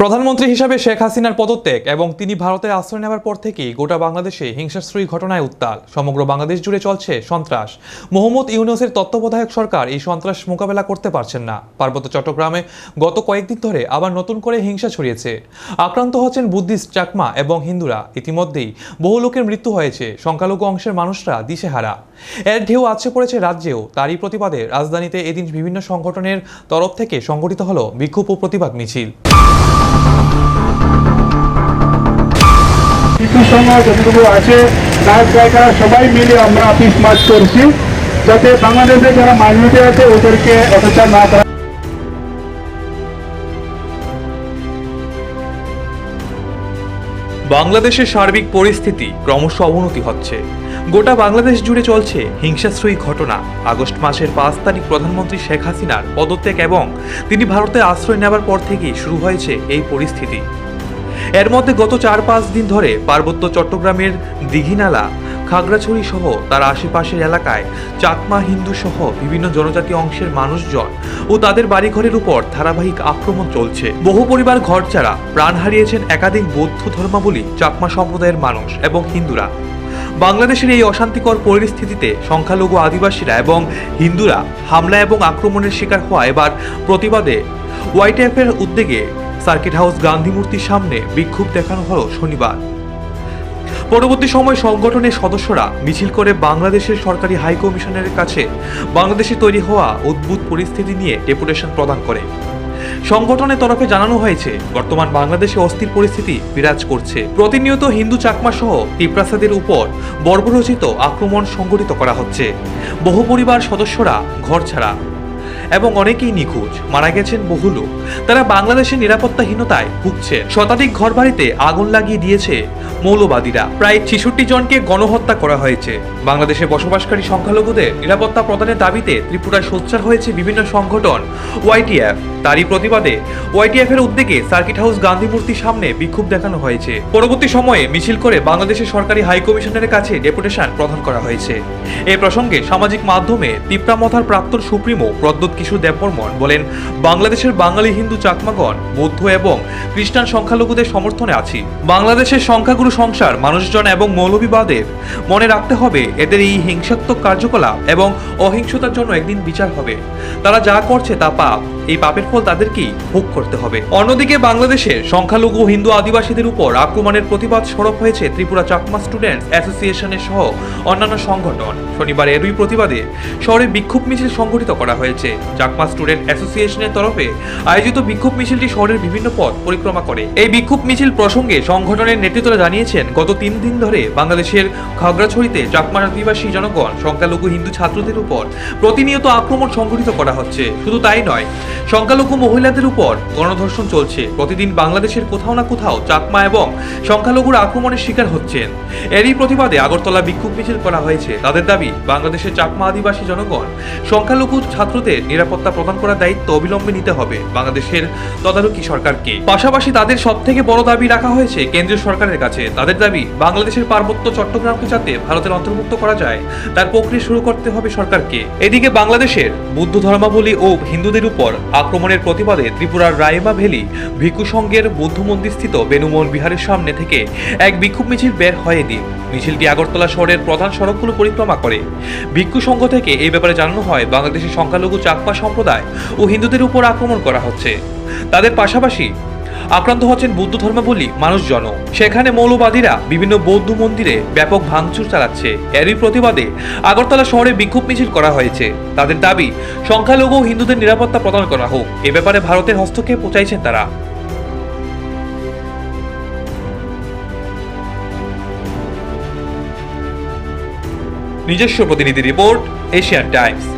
প্রধানমন্ত্রী হিসাবে শেখ হাসিনার পদত্যাগ এবং তিনি ভারতে আশ্রয় নেওয়ার পর থেকেই গোটা বাংলাদেশে হিংসাশ্রয়ী ঘটনায় উত্তাল। সমগ্র বাংলাদেশ জুড়ে চলছে সন্ত্রাস। মোহাম্মদ ইউনুসের তত্ত্বাবধায়ক সরকার এই সন্ত্রাস মোকাবেলা করতে পারছেন না। পার্বত্য চট্টগ্রামে গত কয়েকদিন ধরে আবার নতুন করে হিংসা ছড়িয়েছে। আক্রান্ত হচ্ছেন বুদ্ধিস্ট চাকমা এবং হিন্দুরা। ইতিমধ্যেই বহু লোকের মৃত্যু হয়েছে। সংখ্যালঘু অংশের মানুষরা দিশেহারা। এর ঢেউ আছে পড়েছে রাজ্যেও। তারই প্রতিবাদে রাজধানীতে এদিন বিভিন্ন সংগঠনের তরফ থেকে সংগঠিত হল বিক্ষোভ ও প্রতিবাদ মিছিল। শিশু সংঘ যতটুকু আছে নায়ক গায়িকারা সবাই মিলে আমরা অফিস মার্চ করছি, যাতে বাংলাদেশে যারা মাইনরিটি আছে, ওদেরকে অত্যাচার না করা বাংলাদেশের সার্বিক পরিস্থিতি ক্রমশ অবনতি হচ্ছে। গোটা বাংলাদেশ জুড়ে চলছে হিংসাশ্রয়ী ঘটনা। আগস্ট মাসের পাঁচ তারিখ প্রধানমন্ত্রী শেখ হাসিনার পদত্যাগ এবং তিনি ভারতে আশ্রয় নেওয়ার পর থেকেই শুরু হয়েছে এই পরিস্থিতি। এর মধ্যে গত চার পাঁচ দিন ধরে পার্বত্য চট্টগ্রামের দিঘিনালা, খাগড়াছড়ি সহ তার আশেপাশের এলাকায় চাকমা হিন্দু সহ বিভিন্ন জনজাতি অংশের মানুষজন ও তাদের বাড়িঘরের উপর ধারাবাহিক আক্রমণ চলছে। বহু পরিবার ঘর ছাড়া প্রাণ হারিয়েছেন একাধিক বৌদ্ধ ধর্মাবলী চাকমা সম্প্রদায়ের মানুষ এবং হিন্দুরা। বাংলাদেশের এই অশান্তিকর পরিস্থিতিতে সংখ্যালঘু আদিবাসীরা এবং হিন্দুরা হামলা এবং আক্রমণের শিকার হওয়া এবার প্রতিবাদে ওয়াইটিএফের উদ্যোগে সার্কিট হাউস গান্ধী মূর্তির সামনে বিক্ষোভ দেখানো হলো শনিবার। পরবর্তী সময় সংগঠনের সদস্যরা মিছিল করে বাংলাদেশের সরকারি হাই কমিশনের কাছে বাংলাদেশে তৈরি হওয়া উদ্ভুত পরিস্থিতি নিয়ে ডেপুটেশন প্রদান করে। সংগঠনের তরফে জানানো হয়েছে, বর্তমান বাংলাদেশে অস্থির পরিস্থিতি বিরাজ করছে। প্রতিনিয়ত হিন্দু চাকমা সহ তিপ্রাসাদের উপর বর্বরচিত আক্রমণ সংঘটিত করা হচ্ছে। বহু পরিবার সদস্যরা ঘর ছাড়া এবং অনেকেই নিখোঁজ। মারা গেছেন বহু লোক। তারা বাংলাদেশের নিরাপত্তাহীনতায় ভুগছে। শতাধিক ঘরবাড়িতে আগুন লাগিয়ে দিয়েছে মৌলবাদীরা। প্রায় ছেষট্টি জনকে গণহত্যা করা হয়েছে। বাংলাদেশে বসবাসকারী সংখ্যালঘুদের নিরাপত্তা প্রদানের দাবিতে ত্রিপুরায় সোচ্চার হয়েছে বিভিন্ন সংগঠন ওয়াইটিএফ। তারই প্রতিবাদে ওয়াইটিএফ এর উদ্যোগে সার্কিট হাউস গান্ধী মূর্তির সামনে বিক্ষোভ দেখানো হয়েছে। পরবর্তী সময়ে মিছিল করে বাংলাদেশের সরকারি হাই কমিশনের কাছে ডেপুটেশন প্রদান করা হয়েছে। এ প্রসঙ্গে সামাজিক মাধ্যমে তিপ্রামথার প্রাক্তন সুপ্রিমো প্রদ্যোৎ কিশোর দেববর্মন বলেন, বাংলাদেশের বাঙালি হিন্দু চাকমাগণ, বৌদ্ধ এবং খ্রিস্টান সংখ্যালঘুদের সমর্থনে আছি। বাংলাদেশের সংখ্যাগুরু সংসার, মানুষজন এবং মৌলভীবাদের মনে রাখতে হবে, এদের এই হিংসাত্মক কার্যকলাপ এবং অহিংসতার জন্য একদিন বিচার হবে। তারা যা করছে তা পাপ। এই পাপের ফল তাদেরকেই ভোগ করতে হবে। অন্যদিকে বাংলাদেশের সংখ্যালঘু হিন্দু আদিবাসীদের উপর আক্রমণের প্রতিবাদ সরব হয়েছে ত্রিপুরা চাকমা স্টুডেন্টস অ্যাসোসিয়েশনের সহ অন্যান্য সংগঠন। শনিবার এরই প্রতিবাদে শহরে বিক্ষোভ মিছিল সংগঠিত করা হয়েছে। চাকমা স্টুডেন্ট অ্যাসোসিয়েশনের তরফে আয়োজিত বিক্ষোভ মিছিলটি শহরের বিভিন্ন পথ পরিক্রমা করে। এই বিক্ষোভ মিছিল প্রসঙ্গে সংগঠনের নেতৃত্বরা জানিয়েছেন, গত তিন দিন ধরে বাংলাদেশের খাগড়াছড়িতে চাকমা আদিবাসী জনগণ, সংখ্যালঘু হিন্দু ছাত্রদের উপর প্রতিনিয়ত আক্রমণ সংঘটিত করা হচ্ছে। শুধু তাই নয় সংখ্যালঘু মহিলাদের উপর গণধর্ষণ চলছে। প্রতিদিন বাংলাদেশের কোথাও না কোথাও চাকমা এবং সংখ্যালঘুর আক্রমণের শিকার হচ্ছেন। এরই প্রতিবাদে আগরতলা বিক্ষোভ মিছিল করা হয়েছে। তাদের দাবি, বাংলাদেশের চাকমা আদিবাসী জনগণ সংখ্যালঘু ছাত্রদের নিরাপত্তা প্রদান করার দায়িত্ব অবিলম্বে নিতে হবে বাংলাদেশের তদারকি সরকারকে। পাশাপাশি তাদের সব থেকে বড় দাবি রাখা হয়েছে কেন্দ্রীয় সরকারের কাছে। তাদের দাবি, বাংলাদেশের পার্বত্য চট্টগ্রামকে যাতে ভারতের অন্তর্ভুক্ত করা যায়, তার প্রক্রিয়া শুরু করতে হবে সরকারকে। এদিকে বাংলাদেশের বুদ্ধ ধর্মাবলী ও হিন্দুদের উপর আক্রমণের প্রতিবাদে ত্রিপুরার রায়মা ভ্যালি ভিক্ষু সংঘের বৌদ্ধ মন্দিরস্থিত বিহারের সামনে থেকে এক বিক্ষোভ মিছিল বের হয় এদিন। মিছিলটি আগরতলা শহরের প্রধান সড়কগুলো পরিক্রমা করে। ভিক্ষু সংঘ থেকে এই ব্যাপারে জানানো হয়, বাংলাদেশের সংখ্যালঘু চাকপা সম্প্রদায় ও হিন্দুদের উপর আক্রমণ করা হচ্ছে। তাদের পাশাপাশি আক্রান্ত হচ্ছেন বৌদ্ধ ধর্মাবলী মানুষজন সেখানে মৌলবাদীরা বিভিন্ন বৌদ্ধ মন্দিরে ব্যাপক ভাঙচুর চালাচ্ছে। এরই প্রতিবাদে আগরতলা শহরে বিক্ষোভ মিছিল করা হয়েছে। তাদের দাবি, সংখ্যালঘু হিন্দুদের নিরাপত্তা প্রদান করা হোক। এ ব্যাপারে ভারতের হস্তক্ষেপ চাইছেন তারা। নিজস্ব প্রতিনিধি রিপোর্ট, এশিয়ান টাইমস।